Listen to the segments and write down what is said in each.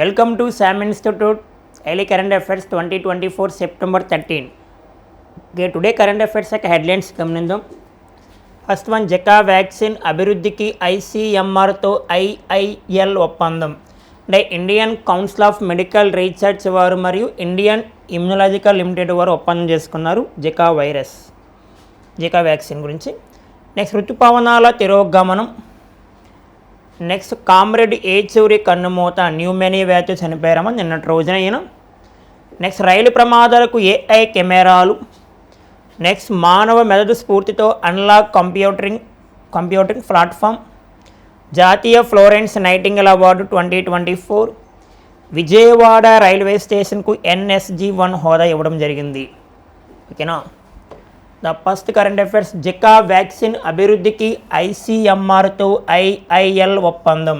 Welcome to Sam institute daily current affairs twenty twenty four September thirteen. Okay today current affairs యొక్క headlines గమనిద్దాం first one Zika vaccine అభివృద్ధికి ఐసీఎంఆర్తో IIL ఒప్పందం. అంటే Indian council of medical research వారు మరియు Indian immunological limited వారు ఒప్పందం చేసుకున్నారు జకా వైరస్ జకా వ్యాక్సిన్ గురించి. నెక్స్ట్ ఋతుపవనాల తిరోగమనం. నెక్స్ట్ కామ్రేడ్ ఏచూరి కన్నుమూత న్యూమెనీ వ్యాధి చనిపోయారమ్మా నిన్నటి రోజున ఈయన. నెక్స్ట్ రైలు ప్రమాదాలకు ఏఐ కెమెరాలు. నెక్స్ట్ మానవ మెదడు స్ఫూర్తితో అన్లాక్ కంప్యూటరింగ్ కంప్యూటరింగ్ ప్లాట్ఫామ్ జాతీయ Florence Nightingale award twenty twenty four. Vijayawada railway స్టేషన్కు ఎన్ఎస్జి వన్ హోదా ఇవ్వడం జరిగింది. ఓకేనా? The first current affairs Zika vaccine అభివృద్ధికి ఐసీఎంఆర్తో ఐఐఎల్ ఒప్పందం.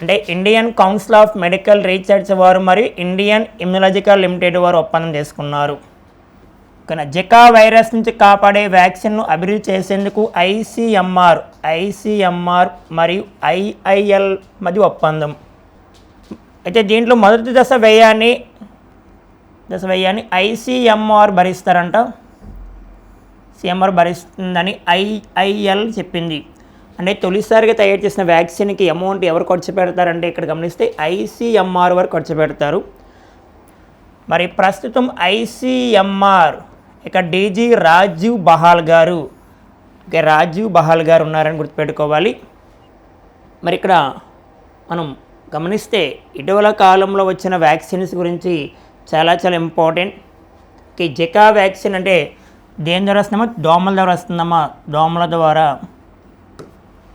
అంటే Indian council of medical research వారు మరియు ఇండియన్ ఇమ్యునాలజికల్ లిమిటెడ్ వారు ఒప్పందం చేసుకున్నారు. కానీ జికా వైరస్ నుంచి కాపాడే వ్యాక్సిన్ను అభివృద్ధి చేసేందుకు ఐసీఎంఆర్ ఐసీఎంఆర్ మరియు ఐఐఎల్ మధ్య ఒప్పందం. అయితే దీంట్లో మొదటి దశ వ్యయాన్ని దశ వ్యయాన్ని ఐసీఎంఆర్ భరిస్తారంట. సీఎంఆర్ భరిస్తుందని ఐఐఎల్ చెప్పింది. అంటే తొలిసారిగా తయారు చేసిన వ్యాక్సిన్కి అమౌంట్ ఎవరు ఖర్చు పెడతారంటే ఇక్కడ గమనిస్తే ఐసీఎంఆర్ వారు ఖర్చు పెడతారు. మరి ప్రస్తుతం ఐసీఎంఆర్ ఇక డీజీ రాజీవ్ బహాల్ గారు రాజీవ్ బహాల్ గారు ఉన్నారని గుర్తుపెట్టుకోవాలి. మరి ఇక్కడ మనం గమనిస్తే ఇటీవల కాలంలో వచ్చిన వ్యాక్సిన్స్ గురించి చాలా చాలా ఇంపార్టెంట్. ఓకే జెకా వ్యాక్సిన్ అంటే దేని ద్వారా వస్తుందమ్మా దోమల ద్వారా వస్తుందమ్మా. దోమల ద్వారా.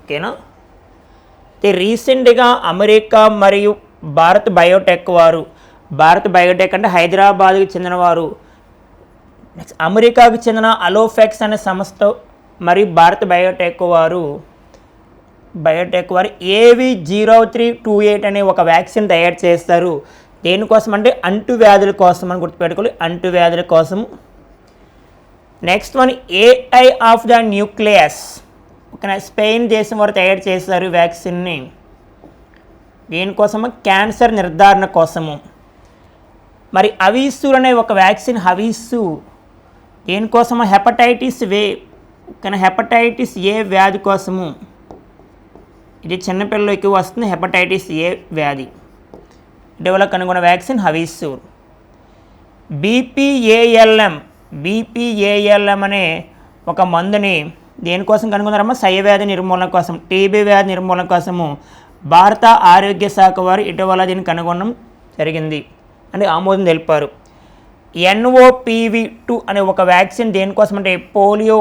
ఓకేనా? రీసెంట్గా అమెరికా మరియు భారత్ బయోటెక్ వారు భారత్ బయోటెక్ అంటే హైదరాబాద్కి చెందినవారు నెక్స్ట్ అమెరికాకు చెందిన అలోఫెక్స్ అనే సంస్థ మరియు భారత్ బయోటెక్ వారు బయోటెక్ వారు ఏవి జీరో త్రీ టూ ఎయిట్ అనే ఒక వ్యాక్సిన్ తయారు చేస్తారు. దేనికోసం అంటే అంటువ్యాధుల కోసం అని గుర్తుపెట్టుకోవాలి. అంటువ్యాధుల కోసం next one AI of the nucleus ఓకేనా స్పెయిన్ దేశం వారు తయారు చేశారు వ్యాక్సిన్ని. దీనికోసము క్యాన్సర్ నిర్ధారణ కోసము. మరి అవీసు అనే ఒక వ్యాక్సిన్ హవీసు దేనికోసము హెపటైటిస్ వే కానీ హెపటైటిస్ ఏ వ్యాధి కోసము. ఇది చిన్నపిల్లలు ఎక్కువ వస్తుంది హెపటైటిస్ ఏ వ్యాధి. డెవలప్ కనుగొన్న వ్యాక్సిన్ హవీసూర్. బీపీఏఎల్ఎం బీపీఏఎల్ఎం అనే ఒక మందుని దేనికోసం కనుగొన్నారమ్మా? సయవ్యాధి నిర్మూలన కోసం టీబీ వ్యాధి నిర్మూలన కోసము భారత ఆరోగ్య శాఖ వారు ఇటీవల దీన్ని కనుగొనడం జరిగింది అని ఆమోదం తెలిపారు. ఎన్ఓపివి టూ అనే ఒక వ్యాక్సిన్ దేనికోసం అంటే పోలియో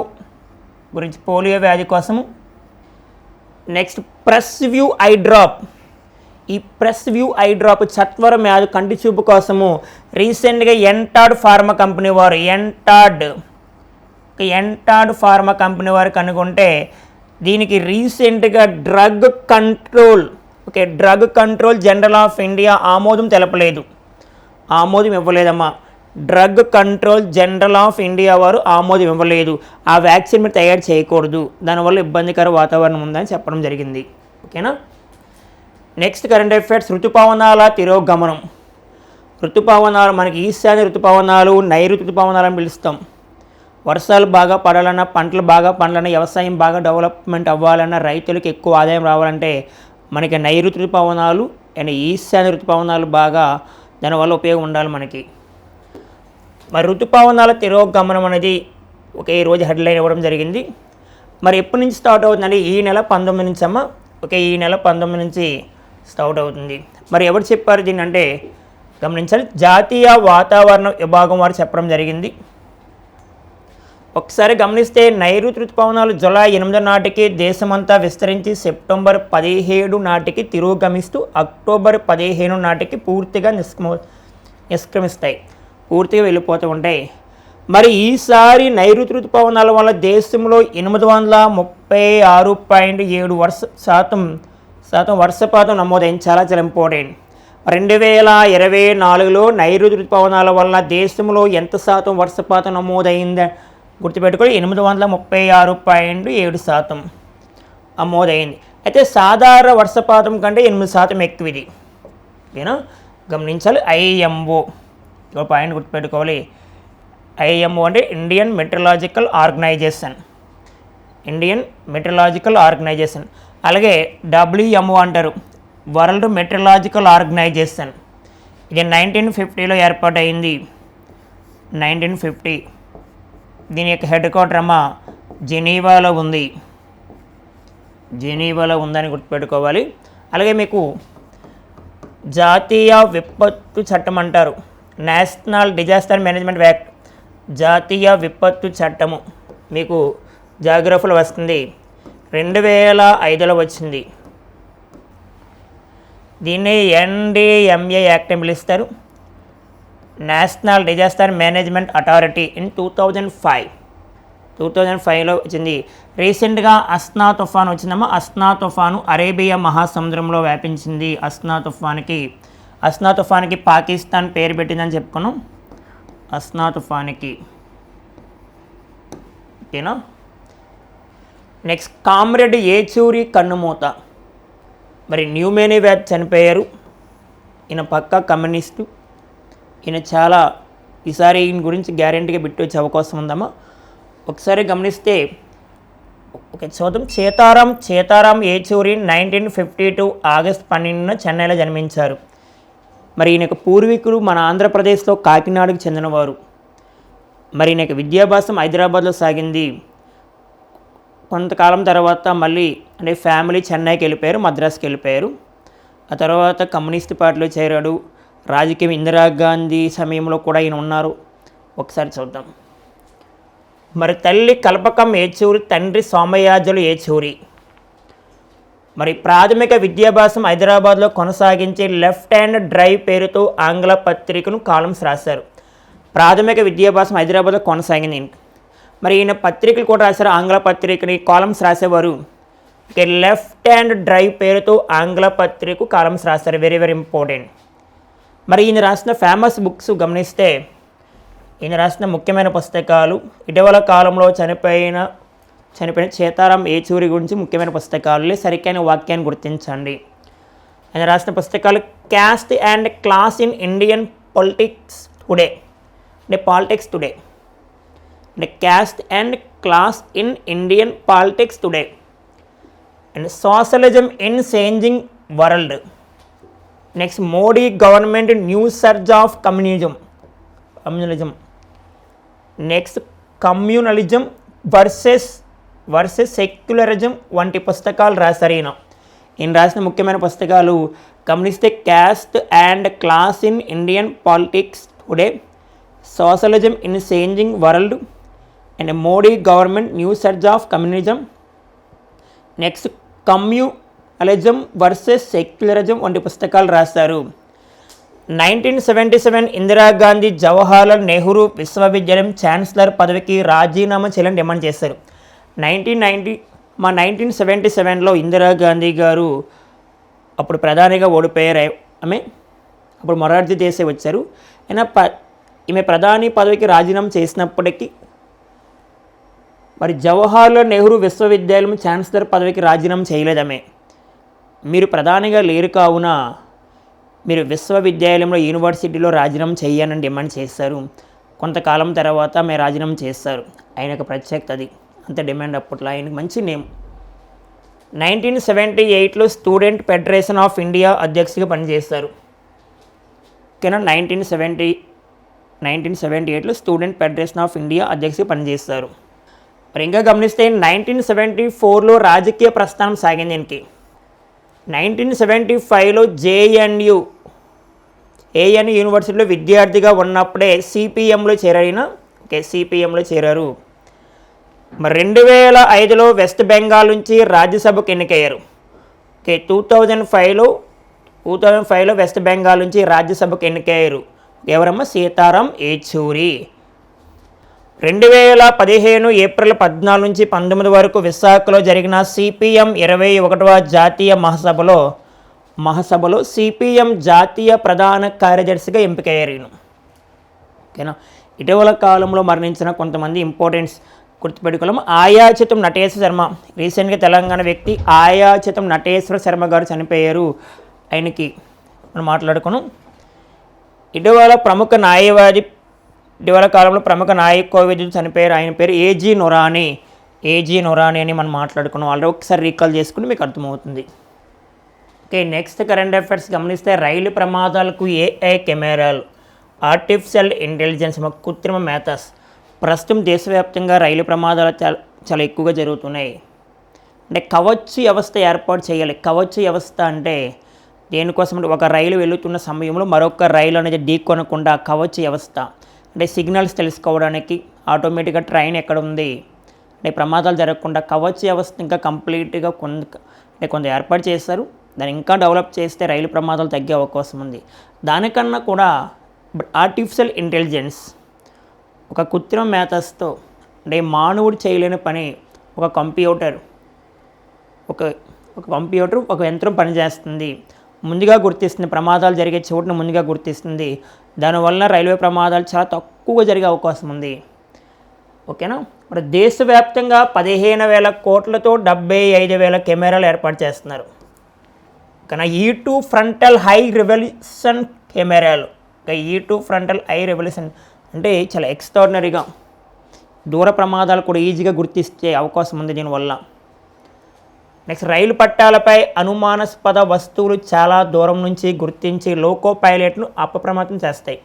గురించి పోలియో వ్యాధి కోసము. Next press view eye drop ఈ ప్రెస్ వ్యూ ఐ డ్రాప్ చత్వర వ్యాధి కంటి చూపు కోసము రీసెంట్గా ఎంటాడ్ ఫార్మా కంపెనీ వారు ఎంటాడ్ ఎంటాడ్ ఫార్మా కంపెనీ వారు కనుగొంటే దీనికి రీసెంట్గా drug control okay drug control general of India ఆమోదం తెలపలేదు. ఆమోదం ఇవ్వలేదమ్మా. Drug control general of India వారు ఆమోదం ఇవ్వలేదు. ఆ వ్యాక్సిన్ మీరు తయారు చేయకూడదు. దానివల్ల ఇబ్బందికర వాతావరణం ఉందని చెప్పడం జరిగింది. ఓకేనా? నెక్స్ట్ కరెంట్ అఫైర్స్ ఋతుపవనాల తిరోగమనం. ఋతుపవనాలు మనకి ఈశాన్య ఋతుపవనాలు నైరుతి ఋతుపవనాలు అని పిలుస్తాం. వర్షాలు బాగా పడాలన్నా పంటలు బాగా పండాలన్నా వ్యవసాయం బాగా డెవలప్మెంట్ అవ్వాలన్నా రైతులకు ఎక్కువ ఆదాయం రావాలంటే మనకి నైరుతి ఋతుపవనాలు అండ్ ఈశాన్య ఋతుపవనాలు బాగా దానివల్ల ఉపయోగం ఉండాలి మనకి. మరి ఋతుపవనాల తిరోగమనం అనేది ఒకే రోజు హెడ్లైన్ ఇవ్వడం జరిగింది. మరి ఎప్పటి నుంచి స్టార్ట్ అవుతుందంటే ఈ నెల పంతొమ్మిది నుంచి అమ్మ. ఓకే ఈ నెల పంతొమ్మిది నుంచి స్టౌట్ అవుతుంది. మరి ఎవరు చెప్పారు దీన్ని అంటే గమనించాలి జాతీయ వాతావరణ విభాగం వారు చెప్పడం జరిగింది. ఒకసారి గమనిస్తే నైరుతి ఋతుపవనాలు జులై ఎనిమిది నాటికి దేశమంతా విస్తరించి సెప్టెంబర్ పదిహేడు నాటికి తిరోగమిస్తూ అక్టోబర్ పదిహేను నాటికి పూర్తిగా నిష్క్రమ నిష్క్రమిస్తాయి. పూర్తిగా వెళ్ళిపోతూ ఉంటాయి. మరి ఈసారి నైరుతి ఋతుపవనాల వల్ల దేశంలో ఎనిమిది వందల ముప్పై ఆరు పాయింట్ ఏడు వర్ష శాతం శాతం వర్షపాతం నమోదైంది చాలా చాలా ఇంపార్టెంట్. రెండు వేల ఇరవై నాలుగులో నైరుతి ఋతుపవనాల వల్ల దేశంలో ఎంత శాతం వర్షపాతం నమోదైంది గుర్తుపెట్టుకొని ఎనిమిది వందల ముప్పై ఆరు పాయింట్ ఏడు శాతం నమోదైంది అయితే సాధారణ వర్షపాతం కంటే ఎనిమిది శాతం ఎక్కువ ఇది ఓకేనా గమనించాలి ఐఎంఓ. ఒక పాయింట్ గుర్తుపెట్టుకోవాలి. ఐఎంఓ అంటే Indian meteorological organisation. Indian meteorological organisation. అలాగే డబ్ల్యూఎంఓ అంటారు వరల్డ్ మెట్రలాజికల్ ఆర్గనైజేషన్. ఇది నైన్టీన్ ఫిఫ్టీలో ఏర్పాటైంది. Nineteen fifty. దీని యొక్క హెడ్ క్వార్టర్ అమ్మ జెనీవాలో ఉంది. జెనీవాలో ఉందని గుర్తుపెట్టుకోవాలి. అలాగే మీకు జాతీయ విపత్తు చట్టం అంటారు నేషనల్ డిజాస్టర్ మేనేజ్మెంట్ యాక్ట్ జాతీయ విపత్తు చట్టము. మీకు జాగ్రఫీలో వస్తుంది. రెండు వేల ఐదులో వచ్చింది. దీన్ని ఎన్డిఎంఏ యాక్ట్ అని పిలుస్తారు. National disaster management authority in two thousand five. Two thousand ఫైవ్లో వచ్చింది. రీసెంట్గా అస్నా తుఫాన్ వచ్చిందమ్మా. అస్నా తుఫాను అరేబియా మహాసముద్రంలో వ్యాపించింది. అస్నా తుఫాన్కి అస్నా తుఫాన్కి పాకిస్తాన్ పేరు పెట్టిందని చెప్పుకున్నాం. అస్నా తుఫాన్కి. ఓకేనా? నెక్స్ట్ కామ్రేడ్ ఏచూరి కన్నుమూత మరి న్యూమేని వ్యాధి చనిపోయారు. ఈయన పక్కా కమ్యూనిస్టు. ఈయన చాలా ఈసారి ఈయన గురించి గ్యారెంటీగా బిట్టు వచ్చే అవకాశం ఉందమ్మా. ఒకసారి గమనిస్తే ఒక చూద్దాం Sitaram Sitaram Yechury nineteen fifty two August పన్నెండున చెన్నైలో జన్మించారు. మరి ఈయన యొక్క పూర్వీకులు మన ఆంధ్రప్రదేశ్లో కాకినాడకు చెందినవారు. మరి ఈయన యొక్క విద్యాభ్యాసం హైదరాబాద్లో సాగింది కొంతకాలం తర్వాత మళ్ళీ అంటే ఫ్యామిలీ చెన్నైకి వెళ్ళిపోయారు మద్రాస్కి వెళ్ళిపోయారు. ఆ తర్వాత కమ్యూనిస్ట్ పార్టీలో చేరాడు. రాజకీయం ఇందిరాగాంధీ సమయంలో కూడా ఈయన ఉన్నారు. ఒకసారి చూద్దాం. మరి తల్లి కల్పకం ఏచూరి తండ్రి సోమయాజులు ఏచూరి. మరి ప్రాథమిక విద్యాభ్యాసం హైదరాబాద్లో కొనసాగించి లెఫ్ట్ హ్యాండ్ డ్రైవ్ పేరుతో ఆంగ్ల పత్రికను కాలమ్స్ రాశారు. ప్రాథమిక విద్యాభ్యాసం హైదరాబాద్లో కొనసాగింది మరి ఈయన పత్రికలు కూడా రాశారు ఆంగ్ల పత్రికని కాలమ్స్ రాసేవారు. ఓకే లెఫ్ట్ హ్యాండ్ డ్రైవ్ పేరుతో ఆంగ్ల పత్రిక కాలమ్స్ రాశారు వెరీ వెరీ ఇంపార్టెంట్. మరి ఈయన రాసిన ఫేమస్ బుక్స్ గమనిస్తే ఈయన రాసిన ముఖ్యమైన పుస్తకాలు ఇటీవల కాలంలో చనిపోయిన చనిపోయిన సీతారాం ఏచూరి గురించి ముఖ్యమైన పుస్తకాలు సరికైన వాక్యాన్ని గుర్తించండి. ఆయన రాసిన పుస్తకాలు caste and class in Indian politics today అంటే politics today and caste and class in Indian politics today and socialism in changing world next Modi government new surge of communism communalism next communalism versus versus secularism వంటి పుస్తకాలు రాశారు ఈయన. ఈయన రాసిన ముఖ్యమైన పుస్తకాలు గమనిస్తే caste and class in Indian politics today socialism in changing world and Modi government new surge of communism next communalism versus secularism వంటి పుస్తకాలు రాశారు. Nineteen seventy seven Indira Gandhi Jawaharlal Nehru విశ్వవిద్యాలయం ఛాన్సలర్ పదవికి రాజీనామా చేయాలని డిమాండ్ చేశారు. నైన్టీన్ నైంటీ మా నైన్టీన్ సెవెంటీ సెవెన్లో ఇందిరాగాంధీ గారు అప్పుడు ప్రధానిగా ఓడిపోయారు ఆమె అప్పుడు మొరార్జీ దేశాయ్ వచ్చారు. అయినా ప ఈమె ప్రధాని పదవికి రాజీనామా చేసినప్పటికీ మరి జవహర్లాల్ నెహ్రూ విశ్వవిద్యాలయం ఛాన్సలర్ పదవికి రాజీనామా చేయలేదమే. మీరు ప్రధానిగా లేరు కావున మీరు విశ్వవిద్యాలయంలో యూనివర్సిటీలో రాజీనామా చేయనని డిమాండ్ చేస్తారు కొంతకాలం తర్వాత మేము రాజీనామా చేస్తారు ఆయన యొక్క ప్రత్యేకత అది. అంత డిమాండ్ అప్పట్లో ఆయనకు మంచి నేమ్. నైన్టీన్ సెవెంటీ ఎయిట్లో స్టూడెంట్ ఫెడరేషన్ ఆఫ్ ఇండియా అధ్యక్షుడిగా పనిచేస్తారు ఓకేనా నైన్టీన్ సెవెంటీ నైన్టీన్ సెవెంటీ ఎయిట్లో స్టూడెంట్ ఫెడరేషన్ ఆఫ్ ఇండియా అధ్యక్షుడిగా పనిచేస్తారు మరి ఇంకా గమనిస్తే నైన్టీన్ సెవెంటీ ఫోర్లో రాజకీయ ప్రస్థానం సాగింది దీనికి. నైన్టీన్ సెవెంటీ ఫైవ్లో జేఎన్యు ఏఎన్ యూనివర్సిటీలో విద్యార్థిగా ఉన్నప్పుడే సిపిఎంలో చేరారిన ఓకే సిపిఎంలో చేరారు. మరి రెండు వేల ఐదులో వెస్ట్ బెంగాల్ నుంచి రాజ్యసభకు ఎన్నికయ్యారు. ఓకే టూ థౌజండ్ ఫైవ్లో టూ థౌజండ్ ఫైవ్లో వెస్ట్ బెంగాల్ నుంచి రాజ్యసభకు ఎన్నికయ్యారు. ఎవరమ్మా? సీతారాం ఏచూరి రెండు వేల పదిహేను ఏప్రిల్ పద్నాలుగు నుంచి పంతొమ్మిది వరకు విశాఖలో జరిగిన సిపిఎం ఇరవై ఒకటవ జాతీయ మహాసభలో మహాసభలో సిపిఎం జాతీయ ప్రధాన కార్యదర్శిగా ఎంపికయ్యారు. ఓకేనా? ఇటీవల కాలంలో మరణించిన కొంతమంది ఇంపార్టెంట్స్ గుర్తుపెట్టుకోలేం. ఆయాచితం నటేశ్వర శర్మ. రీసెంట్గా తెలంగాణ వ్యక్తి ఆయాచితం నటేశ్వర శర్మ గారు చనిపోయారు. ఆయనకి మనం మాట్లాడుకున్నాం. ఇటీవల ప్రముఖ న్యాయవాది ఇటీవల కాలంలో ప్రముఖ న్యాయ కోవిదుడు చనిపోయారు ఆయన పేరు ఏజీ నొరాని ఏజీ నొరాని అని మనం మాట్లాడుకున్నాం. ఆల్రెడీ ఒకసారి రీకాల్ చేసుకుని మీకు అర్థమవుతుంది. ఓకే నెక్స్ట్ కరెంట్ అఫైర్స్ గమనిస్తే రైలు ప్రమాదాలకు ఏఐ కెమెరాలు ఆర్టిఫిషియల్ ఇంటెలిజెన్స్ కృత్రిమ మేథస్. ప్రస్తుతం దేశవ్యాప్తంగా రైలు ప్రమాదాలు చాలా చాలా ఎక్కువగా జరుగుతున్నాయి. అంటే కవచ్ వ్యవస్థ ఏర్పాటు చేయాలి. కవచ్ వ్యవస్థ అంటే దేనికోసం ఒక రైలు వెళుతున్న సమయంలో మరొక రైలు అనేది ఢీకొనకుండా కవచ్ వ్యవస్థ. అంటే సిగ్నల్స్ తెలుసుకోవడానికి ఆటోమేటిక్గా ట్రైన్ ఎక్కడ ఉంది? అంటే ప్రమాదాలు జరగకుండా కవచ్ వ్యవస్థ ఇంకా కంప్లీట్గా కొంత అంటే కొంత ఏర్పాటు చేస్తారు దాన్ని ఇంకా డెవలప్ చేస్తే రైలు ప్రమాదాలు తగ్గే అవకాశం ఉంది. దానికన్నా కూడా ఆర్టిఫిషియల్ ఇంటెలిజెన్స్ ఒక కృత్రిమ మేథస్తో అంటే మానవుడు చేయలేని పని ఒక కంప్యూటర్ ఒక ఒక కంప్యూటర్ ఒక యంత్రం పనిచేస్తుంది. ముందుగా గుర్తిస్తుంది. ప్రమాదాలు జరిగే చోటును ముందుగా గుర్తిస్తుంది. దానివల్ల రైల్వే ప్రమాదాలు చాలా తక్కువగా జరిగే అవకాశం ఉంది. ఓకేనా? మరి దేశవ్యాప్తంగా పదిహేను వేల కోట్లతో డెబ్బై ఐదు వేల కెమెరాలు ఏర్పాటు చేస్తున్నారు. కానీ ఈ టూ ఫ్రంటల్ హై రెవల్యూషన్ కెమెరాలు. ఈ టూ ఫ్రంటల్ హై రెవల్యూషన్ అంటే చాలా ఎక్స్ట్రాడినరీగా దూర ప్రమాదాలు కూడా ఈజీగా గుర్తిస్తే అవకాశం ఉంది దీనివల్ల. నెక్స్ట్ రైలు పట్టాలపై అనుమానాస్పద వస్తువులు చాలా దూరం నుంచి గుర్తించి లోకో పైలట్ను అప్రమత్తం చేస్తాయి.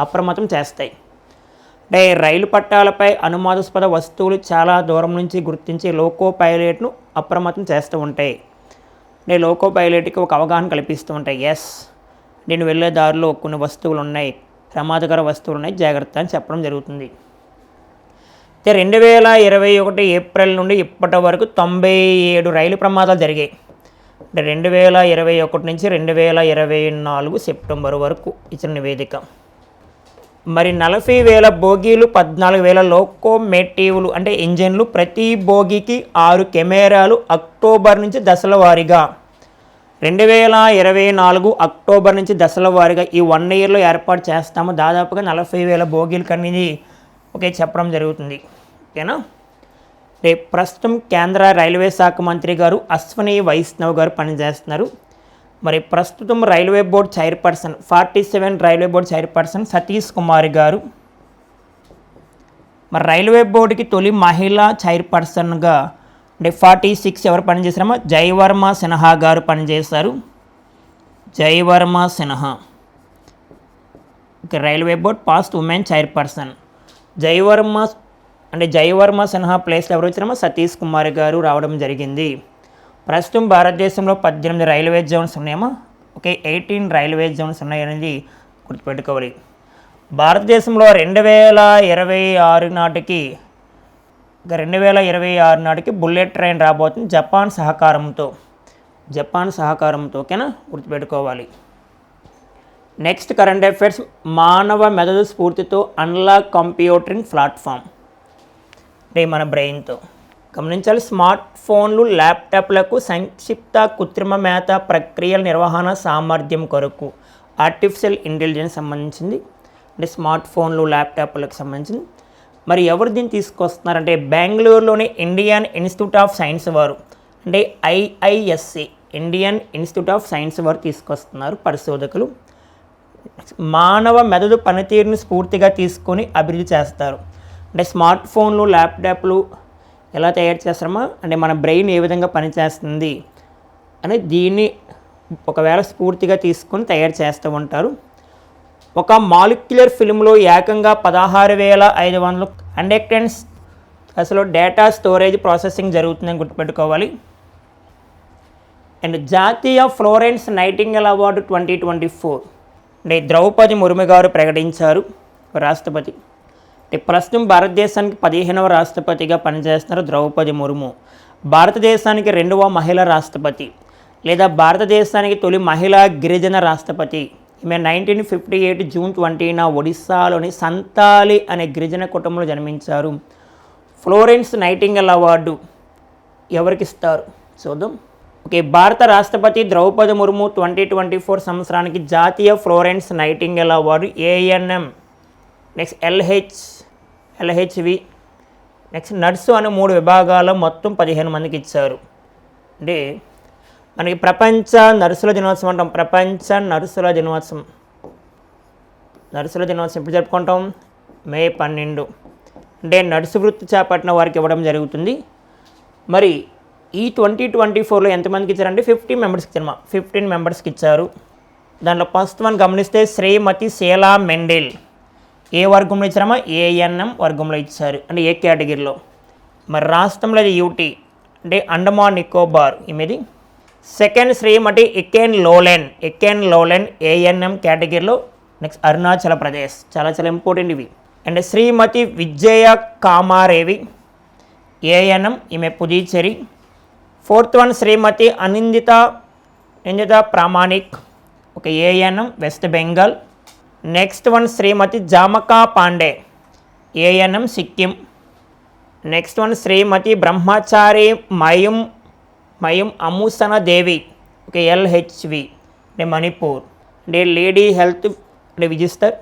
అప్రమత్తం చేస్తాయి. అంటే రైలు పట్టాలపై అనుమానాస్పద వస్తువులు చాలా దూరం నుంచి గుర్తించి లోకో పైలట్ను అప్రమత్తం చేస్తూ ఉంటాయి. అంటే లోకో పైలట్కి ఒక అవగాహన కల్పిస్తూ ఉంటాయి. ఎస్ నేను వెళ్ళే దారిలో కొన్ని వస్తువులు ఉన్నాయి. ప్రమాదకర వస్తువులు ఉన్నాయి. జాగ్రత్త అని చెప్పడం జరుగుతుంది. రెండు వేల ఇరవై ఒకటి ఏప్రిల్ నుండి ఇప్పటి వరకు తొంభై ఏడు రైలు ప్రమాదాలు జరిగాయి. అంటే రెండు వేల ఇరవై ఒకటి నుంచి రెండు వేల ఇరవై నాలుగు సెప్టెంబర్ వరకు ఇచ్చిన నివేదిక. మరి నలభై వేల బోగీలు పద్నాలుగు వేల లోకోమేటివ్లు అంటే ఇంజన్లు ప్రతి బోగీకి ఆరు కెమెరాలు అక్టోబర్ నుంచి దశల వారీగా. రెండు వేల ఇరవై నాలుగు అక్టోబర్ నుంచి దశల వారీగా ఈ వన్ ఇయర్లో ఏర్పాటు చేస్తాము. దాదాపుగా నలభై వేల బోగీలు కనేది ఒకే చెప్పడం జరుగుతుంది. ఓకేనా? రేపు ప్రస్తుతం కేంద్ర రైల్వే శాఖ మంత్రి గారు అశ్వని వైష్ణవ్ గారు పనిచేస్తున్నారు. మరి ప్రస్తుతం railway board chairperson forty seven railway board chairperson Satish Kumar గారు. మరి రైల్వే బోర్డుకి తొలి మహిళా చైర్పర్సన్గా అంటే ఫార్టీ సిక్స్ ఎవరు పనిచేశారమో జయవర్మ సిన్హా గారు పనిచేశారు. Jaya Varma Sinha. Railway board first women chairperson. Jaya Varma అంటే జయవర్మ సిన్హా ప్లేస్ ఎవరు వచ్చినామో సతీష్ కుమార్ గారు రావడం జరిగింది. ప్రస్తుతం భారతదేశంలో పద్దెనిమిది రైల్వే జోన్స్ ఉన్నాయేమో ఓకే ఎయిటీన్ రైల్వే జోన్స్ ఉన్నాయనేది గుర్తుపెట్టుకోవాలి. భారతదేశంలో రెండు వేల ఇరవై ఆరు నాటికి రెండు వేల ఇరవై ఆరు నాటికి బుల్లెట్ ట్రైన్ రాబోతుంది జపాన్ సహకారంతో. జపాన్ సహకారంతో ఓకేనా? గుర్తుపెట్టుకోవాలి. నెక్స్ట్ కరెంట్ అఫైర్స్ మానవ మెదడు స్ఫూర్తితో అన్లాక్ కంప్యూటరింగ్ ప్లాట్ఫామ్. అంటే మన బ్రెయిన్తో. గమనించాలి స్మార్ట్ ఫోన్లు ల్యాప్టాప్లకు సంక్షిప్త కృత్రిమ మేత ప్రక్రియల నిర్వహణ సామర్థ్యం కొరకు ఆర్టిఫిషియల్ ఇంటెలిజెన్స్ సంబంధించింది అంటే స్మార్ట్ ఫోన్లు ల్యాప్టాప్లకు సంబంధించింది. మరి ఎవరు దీన్ని తీసుకొస్తున్నారంటే బెంగళూరులోని ఇండియన్ ఇన్స్టిట్యూట్ ఆఫ్ సైన్స్ వారు అంటే IISc Indian institute of science వారు తీసుకొస్తున్నారు పరిశోధకులు. మానవ మెదడు పనితీరుని స్ఫూర్తిగా తీసుకొని అభివృద్ధి చేస్తారు. అంటే స్మార్ట్ ఫోన్లు ల్యాప్టాప్లు ఎలా తయారు చేస్తారమో అంటే మన బ్రెయిన్ ఏ విధంగా పనిచేస్తుంది అని దీన్ని ఒకవేళ స్ఫూర్తిగా తీసుకొని తయారు చేస్తూ ఉంటారు. ఒక మాలిక్యులర్ ఫిల్మ్లో ఏకంగా పదహారు వేల ఐదు వందల అండెక్టెన్స్ అసలు డేటా స్టోరేజ్ ప్రాసెసింగ్ జరుగుతుందని గుర్తుపెట్టుకోవాలి. అండ్ జాతీయ Florence Nightingale award twenty twenty four. అంటే ద్రౌపది ముర్మి గారు ప్రకటించారు. రాష్ట్రపతి ప్రస్తుతం భారతదేశానికి పదిహేనవ రాష్ట్రపతిగా పనిచేస్తున్నారు ద్రౌపది ముర్ము. భారతదేశానికి రెండవ మహిళా రాష్ట్రపతి లేదా భారతదేశానికి తొలి మహిళా గిరిజన రాష్ట్రపతి. ఈమె నైన్టీన్ ఫిఫ్టీ ఎయిట్ జూన్ ట్వంటీన ఒడిస్సాలోని సంతాలి అనే గిరిజన కుటుంబంలో జన్మించారు. ఫ్లోరెన్స్ నైటింగల్ అవార్డు ఎవరికి ఇస్తారు చూద్దాం. ఓకే భారత రాష్ట్రపతి Draupadi Murmu twenty twenty four సంవత్సరానికి జాతీయ Florence Nightingale award ANM next LH LHV. Next nurse అనే మూడు విభాగాలు మొత్తం పదిహేను మందికి ఇచ్చారు. అంటే మనకి ప్రపంచ నర్సుల దినోత్సవం అంటాం. ప్రపంచ నర్సుల దినోత్సవం. నర్సుల దినోత్సవం ఎప్పుడు జరుపుకుంటాం? మే పన్నెండు. అంటే నర్సు వృత్తి చేపట్టిన వారికి ఇవ్వడం జరుగుతుంది. మరి ఈ ట్వంటీ ట్వంటీ ఫోర్లో ఎంతమందికి ఇచ్చారంటే ఫిఫ్టీ మెంబర్స్కి ఇచ్చారు ఫిఫ్టీన్ మెంబర్స్కి ఇచ్చారు. దాంట్లో ఫస్ట్ వన్ గమనిస్తే శ్రీమతి శీలా మెండెల్. ఏ వర్గంలో ఇచ్చారమ్మా? ఏఎన్ఎం వర్గంలో ఇచ్చారు. అంటే ఏ కేటగిరీలో? మరి రాష్ట్రంలో అది యూటీ అంటే అండమాన్ నికోబార్ ఈమెది సెకండ్ శ్రీమతి ఎకెన్ లోలెన్ ఎకెన్ లోలెన్ ఏఎన్ఎం కేటగిరీలో నెక్స్ట్ అరుణాచల్ ప్రదేశ్. చాలా చాలా ఇంపార్టెంట్ ఇవి. అండ్ శ్రీమతి విజయ కామారేవి ఏఎన్ఎం ఈమె పుదీచేరి ఫోర్త్ వన్ శ్రీమతి అనిందిత నిందిత ప్రామాణిక్ ఒక ANM West Bengal. Next one Shrimati జామకా Pandey ANM Sikkim next one Shrimati Brahmachari మయం మయం అమూసన దేవి ఓకే ఎల్హెచ్వి అంటే మణిపూర్ అంటే లేడీ హెల్త్ అంటే visitor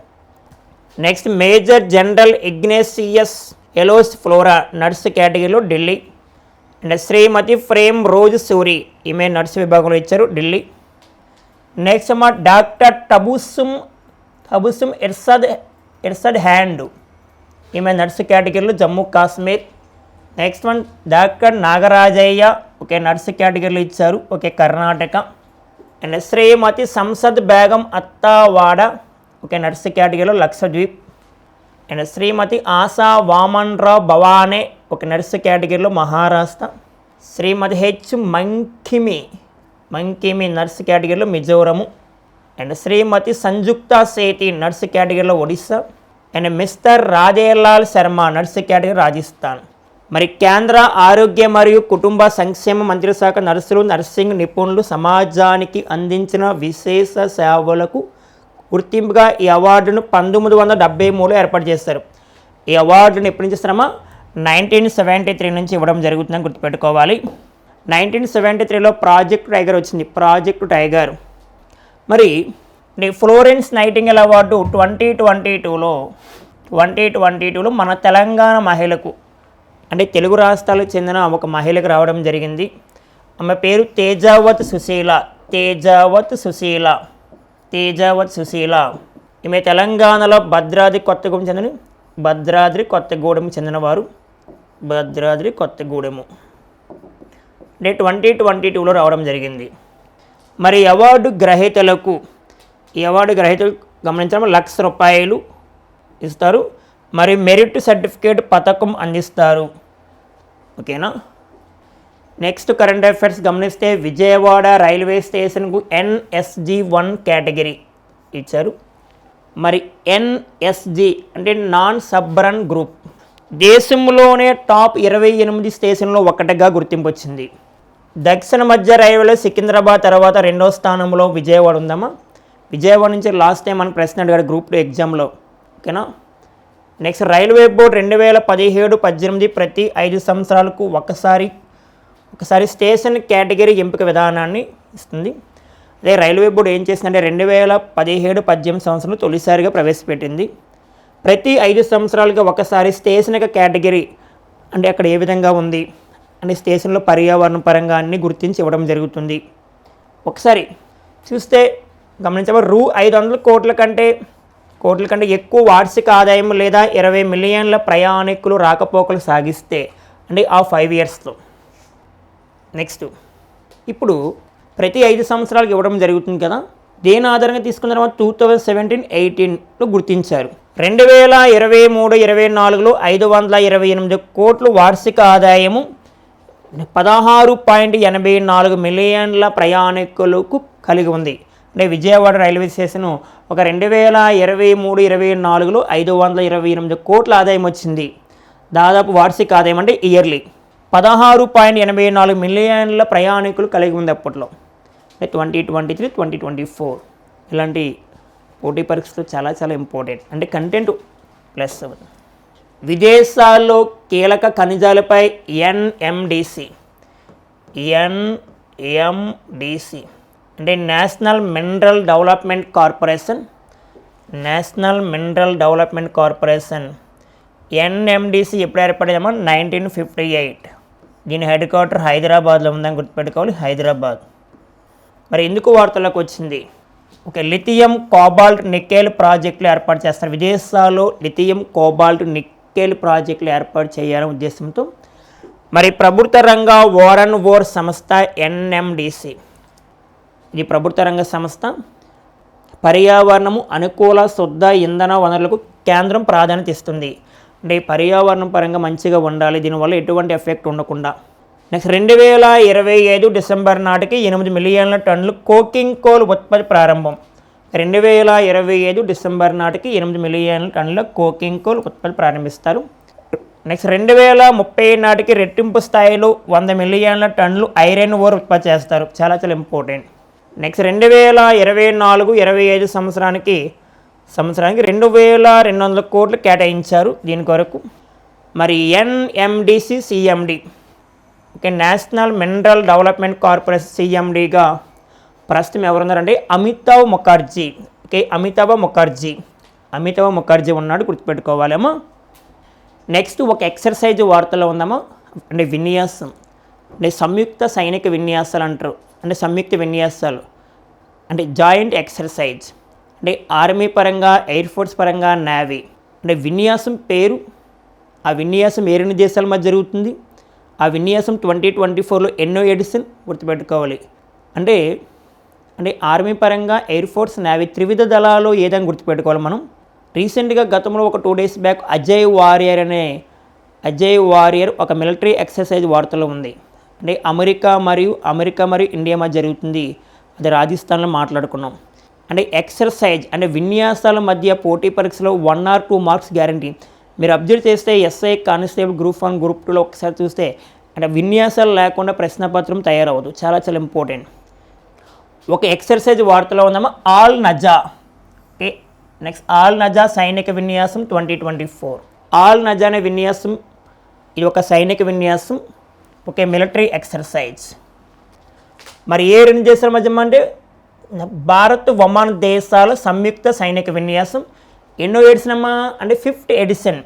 next major general Ignatius ఎలోస్ Flora nurse కేటగిరీలో ఢిల్లీ అండ్ శ్రీమతి ఫ్రేమ్ rose Suri ఈమె nurse విభాగంలో ఇచ్చారు ఢిల్లీ నెక్స్ట్ మా డాక్టర్ టబుసుమ్ టబుసుమ్ ఎర్సద్ ఇర్సద్ హ్యాండ్. ఈమె nurse కేటగిరీలు Jammu Kashmir. Next one doctor Nagarajaiah ఒకే నర్సు కేటగిరీలు ఇచ్చారు ఒకే కర్ణాటక. అండ్ శ్రీమతి సంసద్ బేగం అత్తావాడ ఒకే నర్సు కేటగిరీలో లక్షద్వీప్. అండ్ శ్రీమతి ఆశా వామన్ రావు భవానే ఒక నర్సు కేటగిరీలో మహారాష్ట్ర. శ్రీమతి హెచ్ మంకిమి మంకిమి నర్సు కేటగిరీలో Mizoram. And Shrimati Samyukta Sethi nurse కేటగిరీలో Odisha and mister Rajelal Sharma nurse category Rajasthan మరి కేంద్ర ఆరోగ్య మరియు కుటుంబ సంక్షేమ మంత్రిశాఖ శాఖ నర్సులు నర్సింగ్ నిపుణులు సమాజానికి అందించిన విశేష సేవలకు గుర్తింపుగా ఈ అవార్డును పంతొమ్మిది వందల డెబ్బై మూడులో ఏర్పాటు చేస్తారు ఈ అవార్డును ఎప్పటి నుంచి ఇస్తారమ్మా నైన్టీన్ సెవెంటీ త్రీ నుంచి ఇవ్వడం జరుగుతుందని గుర్తుపెట్టుకోవాలి. నైన్టీన్ సెవెంటీ త్రీలో ప్రాజెక్ట్ టైగర్ వచ్చింది. ప్రాజెక్ట్ టైగర్ మరి నీ Florence Nightingale award twenty twenty టూలో ట్వంటీ ట్వంటీ టూలో మన తెలంగాణ మహిళకు అంటే తెలుగు రాష్ట్రాలకు చెందిన ఒక మహిళకు రావడం జరిగింది. ఆమె పేరు తేజావత్ సుశీల తేజావత్ సుశీల తేజావత్ సుశీల. ఈమె తెలంగాణలో భద్రాద్రి కొత్తగూడెం చెందిన భద్రాద్రి కొత్తగూడెం చెందినవారు. భద్రాద్రి కొత్తగూడెము. అంటే ట్వంటీ ట్వంటీ టూలో రావడం జరిగింది. మరి అవార్డు గ్రహీతలకు ఈ అవార్డు గ్రహీతలు గమనించడం లక్ష రూపాయలు ఇస్తారు. మరి మెరిట్ సర్టిఫికేట్ పథకం అందిస్తారు. ఓకేనా? నెక్స్ట్ కరెంట్ అఫైర్స్ గమనిస్తే విజయవాడ రైల్వే స్టేషన్కు ఎన్ఎస్జి వన్ కేటగిరీ ఇచ్చారు. మరి ఎన్ఎస్జి అంటే నాన్ సబ్రన్ గ్రూప్ దేశంలోనే టాప్ ఇరవై ఎనిమిది స్టేషన్లో ఒకటిగా గుర్తింపు వచ్చింది. దక్షిణ మధ్య రైల్వేలో సికింద్రాబాద్ తర్వాత రెండో స్థానంలో విజయవాడ ఉందమ్మా. విజయవాడ నుంచి లాస్ట్ టైం మన ప్రశ్న అడిగాడు గ్రూప్ టూ ఎగ్జామ్లో ఓకేనా? నెక్స్ట్ రైల్వే బోర్డు రెండు వేల పదిహేడు పద్దెనిమిది ప్రతి ఐదు సంవత్సరాలకు ఒకసారి ఒకసారి స్టేషన్ కేటగిరీ ఎంపిక విధానాన్ని ఇస్తుంది. అదే రైల్వే బోర్డు ఏం చేసిందంటే రెండు వేల పదిహేడు పద్దెనిమిది సంవత్సరంలో తొలిసారిగా ప్రవేశపెట్టింది. ప్రతి ఐదు సంవత్సరాలుగా ఒకసారి స్టేషన్ యొక్క కేటగిరీ అంటే అక్కడ ఏ విధంగా ఉంది? అనే స్టేషన్లో పర్యావరణ పరంగా అన్ని గుర్తించి ఇవ్వడం జరుగుతుంది. ఒకసారి చూస్తే గమనించబడి రూ ఐదు వందల కోట్ల కంటే కోట్ల కంటే ఎక్కువ వార్షిక ఆదాయం లేదా ఇరవై మిలియన్ల ప్రయాణికులు రాకపోకలు సాగిస్తే అంటే ఆ ఫైవ్ ఇయర్స్లో. నెక్స్ట్ ఇప్పుడు ప్రతి ఐదు సంవత్సరాలకు ఇవ్వడం జరుగుతుంది కదా? దేని ఆధారంగా తీసుకున్న తర్వాత టూ థౌజండ్ సెవెంటీన్ ఎయిటీన్లో గుర్తించారు. రెండు వేల ఇరవై మూడు ఇరవై నాలుగులో ఐదు వందల ఇరవై ఎనిమిది కోట్లు వార్షిక ఆదాయము పదహారు పాయింట్ ఎనభై నాలుగు మిలియన్ల ప్రయాణికులకు కలిగి ఉంది. అంటే విజయవాడ రైల్వే స్టేషన్ ఒక రెండు వేల ఇరవై మూడు ఇరవై నాలుగులో ఐదు వందల ఇరవై ఎనిమిది కోట్ల ఆదాయం వచ్చింది. దాదాపు వార్షిక ఆదాయం అంటే ఇయర్లీ పదహారు పాయింట్ ఎనభై నాలుగు మిలియన్ల ప్రయాణికులు కలిగి ఉంది అప్పట్లో. Twenty twenty three twenty twenty four ఇలాంటి పోటీ పరీక్షలు చాలా చాలా ఇంపార్టెంట్ అంటే కంటెంట్ ప్లస్ విదేశాల్లో కీలక ఖనిజాలపై ఎన్ఎండిసి ఎన్ఎండిసి అంటే national mineral development corporation. National mineral development corporation. NMDC ఎప్పుడు ఏర్పడేదేమో నైన్టీన్ ఫిఫ్టీ ఎయిట్. దీని హెడ్ క్వార్టర్ హైదరాబాద్లో ఉందని గుర్తుపెట్టుకోవాలి. హైదరాబాద్. మరి ఎందుకు వార్తలకు వచ్చింది. ఓకే లిథియం కోబాల్ట్ నిక్కేల్ ప్రాజెక్టులు ఏర్పాటు చేస్తారు విదేశాల్లో లిథియం కోబాల్ట్ నిక్ స్కేల్ ప్రాజెక్టులు ఏర్పాటు చేయాలనే ఉద్దేశంతో మరి ప్రభుత్వ రంగ ఓరన్ ఓర్ సంస్థ ఎన్ఎండిసి ఇది ప్రభుత్వ రంగ సంస్థ. పర్యావరణము అనుకూల శుద్ధ ఇంధన వనరులకు కేంద్రం ప్రాధాన్యత ఇస్తుంది. అంటే పర్యావరణం పరంగా మంచిగా ఉండాలి దీనివల్ల ఎటువంటి ఎఫెక్ట్ ఉండకుండా. నెక్స్ట్ రెండు వేల ఇరవై ఐదు డిసెంబర్ నాటికి ఎనిమిది మిలియన్ల టన్నులు కోకింగ్ కోల్ ఉత్పత్తి ప్రారంభం. రెండు వేల ఇరవై ఐదు డిసెంబర్ నాటికి ఎనిమిది మిలియన్ల టన్నుల కోకింగ్ కోల్ ఉత్పత్తి ప్రారంభిస్తారు. నెక్స్ట్ రెండు వేల ముప్పై నాటికి రెట్టింపు స్థాయిలో వంద మిలియన్ల టన్నులు ఐరన్ ఓర్ ఉత్పత్తి చేస్తారు. చాలా చాలా ఇంపార్టెంట్. నెక్స్ట్ రెండు వేల ఇరవై నాలుగు ఇరవై ఐదు సంవత్సరానికి సంవత్సరానికి రెండు వేల రెండు వందల కోట్లు కేటాయించారు దీని కొరకు. మరి NMDC CMD okay national mineral development corporation సిఎండిగా ప్రస్తుతం ఎవరున్నారంటే అమితాబ్ ముఖర్జీ. ఓకే అమితాబ్ ముఖర్జీ. అమితాబ్ ముఖర్జీ ఉన్నాడు గుర్తుపెట్టుకోవాలేమో. నెక్స్ట్ ఒక ఎక్సర్సైజ్ వార్తలో ఉందామా అంటే విన్యాసం. అంటే సంయుక్త సైనిక విన్యాసాలు అంటారు. అంటే సంయుక్త విన్యాసాలు. అంటే జాయింట్ ఎక్సర్సైజ్ అంటే ఆర్మీ పరంగా ఎయిర్ ఫోర్స్ పరంగా నేవీ అంటే విన్యాసం పేరు ఆ విన్యాసం ఏ రెండు దేశాల మధ్య జరుగుతుంది? ఆ విన్యాసం ట్వంటీ ట్వంటీ ఫోర్లో ఎన్నో ఎడిషన్ గుర్తుపెట్టుకోవాలి. అంటే అంటే ఆర్మీ పరంగా ఎయిర్ ఫోర్స్ నేవీ త్రివిధ దళాలు ఏదైనా గుర్తుపెట్టుకోవాలి మనం. రీసెంట్గా గతంలో ఒక two days back Ajay warrior అనే అజయ్ వారియర్ ఒక మిలిటరీ ఎక్సర్సైజ్ వార్తలో ఉంది. అంటే అమెరికా మరియు అమెరికా మరియు ఇండియా మధ్య జరుగుతుంది. అది రాజస్థాన్లో మాట్లాడుకున్నాం. అంటే ఎక్సర్సైజ్ అంటే విన్యాసాల మధ్య పోటీ పరీక్షలో one or two marks guarantee మీరు అబ్జర్వ్ చేస్తే SI constable group one group టూలో ఒకసారి చూస్తే అంటే విన్యాసాలు లేకుండా ప్రశ్నపత్రం తయారవ్వదు. చాలా చాలా ఇంపార్టెంట్ ఒక ఎక్సర్సైజ్ వార్తలో ఉందామా Al Najah. Okay next Al Najah సైనిక విన్యాసం twenty twenty four. Al Najah అనే విన్యాసం ఇది ఒక సైనిక విన్యాసం ఓకే మిలిటరీ ఎక్సర్సైజ్ మరి ఏ రెండు దేశాల మధ్య అంటే భారత్ ఒమాన్ దేశాల సంయుక్త సైనిక విన్యాసం. ఎన్నో ఎడిషన్ అంటే ఫిఫ్త్ ఎడిషన్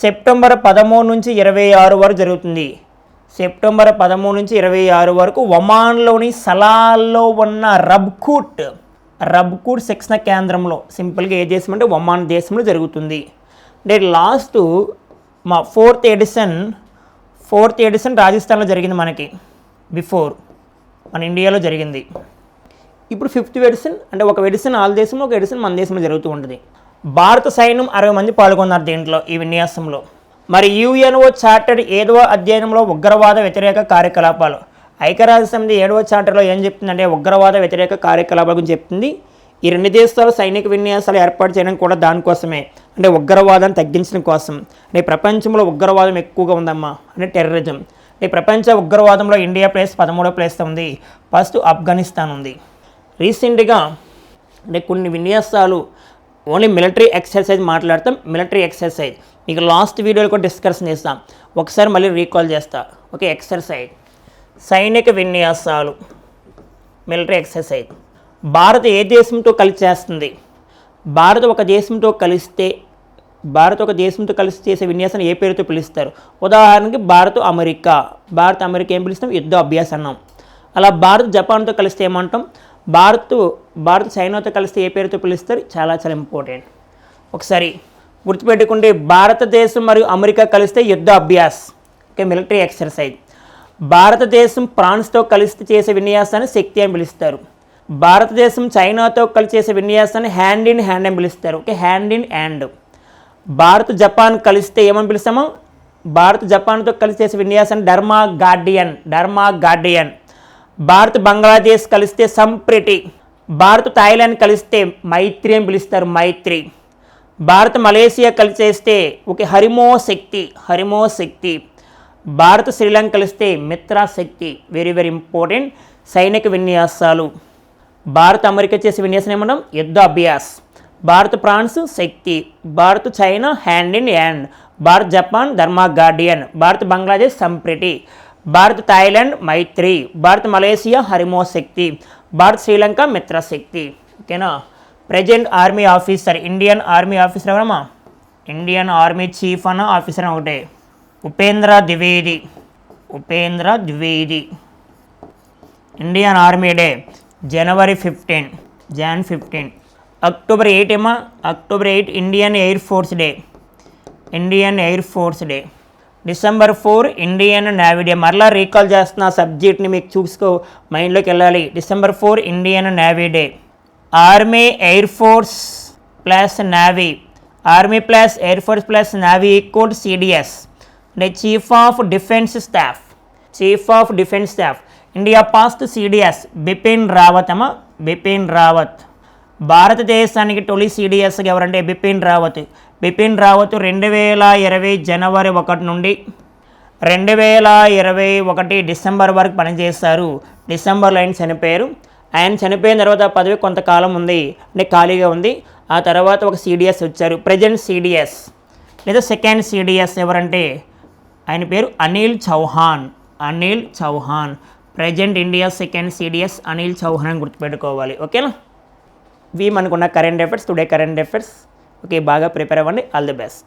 సెప్టెంబర్ పదమూడు నుంచి ఇరవై ఆరు వరకు జరుగుతుంది. సెప్టెంబర్ పదమూడు నుంచి ఇరవై ఆరు వరకు ఒమాన్లోని సలాల్లో ఉన్న రబ్కూట్ రబ్కూట్ శిక్షణ కేంద్రంలో సింపుల్గా ఏ దేశం అంటే ఒమాన్ దేశంలో జరుగుతుంది. అంటే లాస్ట్ మా ఫోర్త్ ఎడిషన్ ఫోర్త్ ఎడిషన్ రాజస్థాన్లో జరిగింది మనకి బిఫోర్ మన ఇండియాలో జరిగింది. ఇప్పుడు ఫిఫ్త్ ఎడిషన్ అంటే ఒక ఎడిషన్ ఆల్ దేశంలో ఒక ఎడిషన్ మన దేశంలో జరుగుతూ ఉంటుంది. భారత సైన్యం అరవై మంది పాల్గొన్నారు దీంట్లో ఈ విన్యాసంలో. మరి యుఎన్ఓ చార్టర్డ్ ఏదో అధ్యయనంలో ఉగ్రవాద వ్యతిరేక కార్యకలాపాలు. ఐక్యరాజ్య సమితి ఏడవ చార్టర్లో ఏం చెప్తుందంటే ఉగ్రవాద వ్యతిరేక కార్యకలాపాల గురించి చెప్తుంది. ఈ రెండు దేశాలు సైనిక విన్యాసాలు ఏర్పాటు చేయడం కూడా దానికోసమే అంటే ఉగ్రవాదాన్ని తగ్గించడం కోసం. అంటే ప్రపంచంలో ఉగ్రవాదం ఎక్కువగా ఉందమ్మా. అంటే టెర్రరిజం. ఈ ప్రపంచ ఉగ్రవాదంలో ఇండియా ప్లేస్ పదమూడో ప్లేస్ ఉంది. ఫస్ట్ ఆఫ్ఘనిస్తాన్ ఉంది. రీసెంట్గా అంటే కొన్ని విన్యాసాలు ఓన్లీ మిలిటరీ ఎక్సర్సైజ్ మాట్లాడతాం మిలిటరీ ఎక్సర్సైజ్. మీకు లాస్ట్ వీడియోలో కూడా డిస్కషన్ చేస్తాం. ఒకసారి మళ్ళీ రీకాల్ చేస్తా. Okay exercise. సైనిక విన్యాసాలు మిలిటరీ ఎక్సర్సైజ్. భారత్ ఏ దేశంతో కలిసి చేస్తుంది? భారత్ ఒక దేశంతో కలిస్తే భారత్ ఒక దేశంతో కలిసి చేసే విన్యాసాన్ని ఏ పేరుతో పిలుస్తారు? ఉదాహరణకి భారత్ అమెరికా. భారత్ అమెరికా ఏం పిలుస్తాం? యుద్ధ అభ్యాస అన్నాం. అలా భారత్ జపాన్తో కలిస్తే ఏమంటాం? భారత్ భారత్ చైనాతో కలిస్తే ఏ పేరుతో పిలుస్తారు? చాలా చాలా ఇంపార్టెంట్ ఒకసారి గుర్తుపెట్టుకుంటే భారతదేశం మరియు అమెరికా కలిస్తే యుద్ధ అభ్యాస్. ఓకే మిలిటరీ ఎక్సర్సైజ్ భారతదేశం ఫ్రాన్స్తో కలిసి చేసే విన్యాసాన్ని శక్తి అని పిలుస్తారు. భారతదేశం చైనాతో కలిసి చేసే విన్యాసాన్ని హ్యాండ్ ఇన్ హ్యాండ్ అని పిలుస్తారు. Okay hand in hand Bharat Japan కలిస్తే ఏమని పిలుస్తామో? భారత్ జపాన్తో కలిసి చేసే విన్యాసాన్ని ధర్మా గార్డియన్ డర్మా గార్డియన్ భారత్ బంగ్లాదేశ్ కలిస్తే సంప్రిటి భారత్ థాయిలాండ్ కలిస్తే మైత్రి అని పిలుస్తారు మైత్రి. భారత్ మలేసియా కలిసేస్తే ఒక హరిమో శక్తి హరిమో శక్తి. భారత్ శ్రీలంక కలిస్తే Mitra Shakti very very important సైనిక విన్యాసాలు. భారత్ అమెరికా చేసే విన్యాసం ఏమన్నా Yudh Abhyas. Bharat France Shakti. Bharat China hand in hand Bharat Japan Dharma guardian Bharat Bangladesh Sampriti Bharat Thailand Maitri. Bharat Malaysia Harimau Shakti Bharat Sri Lanka Mitra Shakti. ఓకేనా? Present army officer Indian army officer ఎవరమ్మా? ఇండియన్ ఆర్మీ చీఫ్ అన్న ఆఫీసర్ ఒకటే. Upendra Dwivedi. Upendra Dwivedi. Indian army day January fifteen Jan fifteen. October eight ఏమా October eight Indian air force day. Indian air force day. December four Indian navy day మరలా recall చేస్తున్న సబ్జెక్ట్ని మీకు చూసుకో మైండ్లోకి వెళ్ళాలి. December four Indian navy day army air force plus navy. Army plus air force plus navy equal CDS. అంటే chief of defence staff. Chief of defence staff. India past CDS. Bipin Rawat అమ్మ బిపిన్ రావత్. భారతదేశానికి తొలి CDS ఎవరంటే బిపిన్ రావత్. బిపిన్ రావత్ రెండు వేల ఇరవై జనవరి ఒకటి నుండి రెండు వేల ఇరవై ఒకటి డిసెంబర్ వరకు పనిచేస్తారు డిసెంబర్లో ఆయన చనిపోయారు. ఆయన చనిపోయిన తర్వాత పదవి కొంతకాలం ఉంది. అంటే ఖాళీగా ఉంది. ఆ తర్వాత ఒక సిడిఎస్ వచ్చారు. ప్రజెంట్ సిడిఎస్ లేదా సెకండ్ సిడిఎస్ ఎవరంటే ఆయన పేరు Anil Chauhan. Anil Chauhan. Present India second CDS Anil Chauhan అని గుర్తుపెట్టుకోవాలి. ఓకేనా? ఇవి మనకున్న current affairs today current affairs okay బాగా ప్రిపేర్ అవ్వండి. All the best